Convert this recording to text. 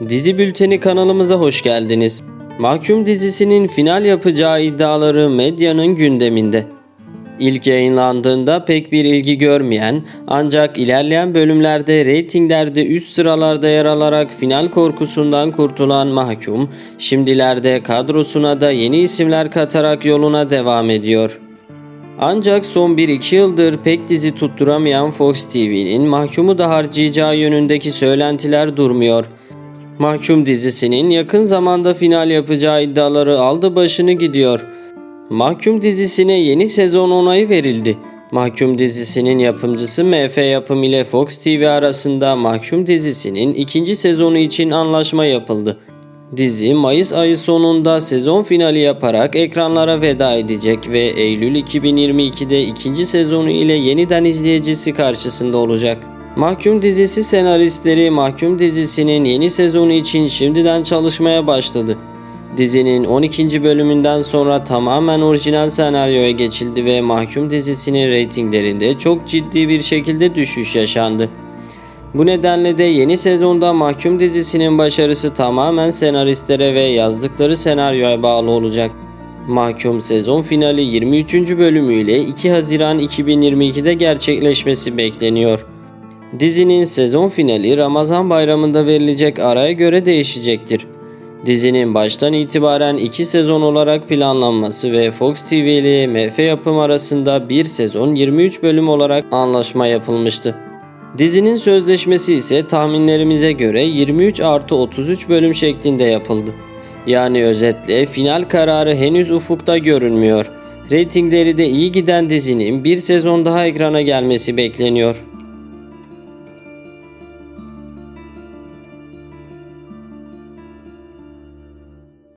Dizi Bülteni kanalımıza hoş geldiniz. Mahkum dizisinin final yapacağı iddiaları medyanın gündeminde. İlk yayınlandığında pek bir ilgi görmeyen ancak ilerleyen bölümlerde reytinglerde üst sıralarda yer alarak final korkusundan kurtulan Mahkum, şimdilerde kadrosuna da yeni isimler katarak yoluna devam ediyor. Ancak son 1-2 yıldır pek dizi tutturamayan Fox TV'nin Mahkum'u da harcayacağı yönündeki söylentiler durmuyor. Mahkum dizisinin yakın zamanda final yapacağı iddiaları aldı başını gidiyor. Mahkum dizisine yeni sezon onayı verildi. Mahkum dizisinin yapımcısı MF Yapım ile Fox TV arasında Mahkum dizisinin ikinci sezonu için anlaşma yapıldı. Dizi Mayıs ayı sonunda sezon finali yaparak ekranlara veda edecek ve Eylül 2022'de ikinci sezonu ile yeniden izleyicisi karşısında olacak. Mahkum dizisi senaristleri Mahkum dizisinin yeni sezonu için şimdiden çalışmaya başladı. Dizinin 12. bölümünden sonra tamamen orijinal senaryoya geçildi ve Mahkum dizisinin reytinglerinde çok ciddi bir şekilde düşüş yaşandı. Bu nedenle de yeni sezonda Mahkum dizisinin başarısı tamamen senaristlere ve yazdıkları senaryoya bağlı olacak. Mahkum sezon finali 23. bölümüyle 2 Haziran 2022'de gerçekleşmesi bekleniyor. Dizinin sezon finali Ramazan bayramında verilecek araya göre değişecektir. Dizinin baştan itibaren 2 sezon olarak planlanması ve Fox TV ile MF yapım arasında bir sezon 23 bölüm olarak anlaşma yapılmıştı. Dizinin sözleşmesi ise tahminlerimize göre 23 artı 33 bölüm şeklinde yapıldı. Yani özetle final kararı henüz ufukta görünmüyor. Reytingleri de iyi giden dizinin bir sezon daha ekrana gelmesi bekleniyor.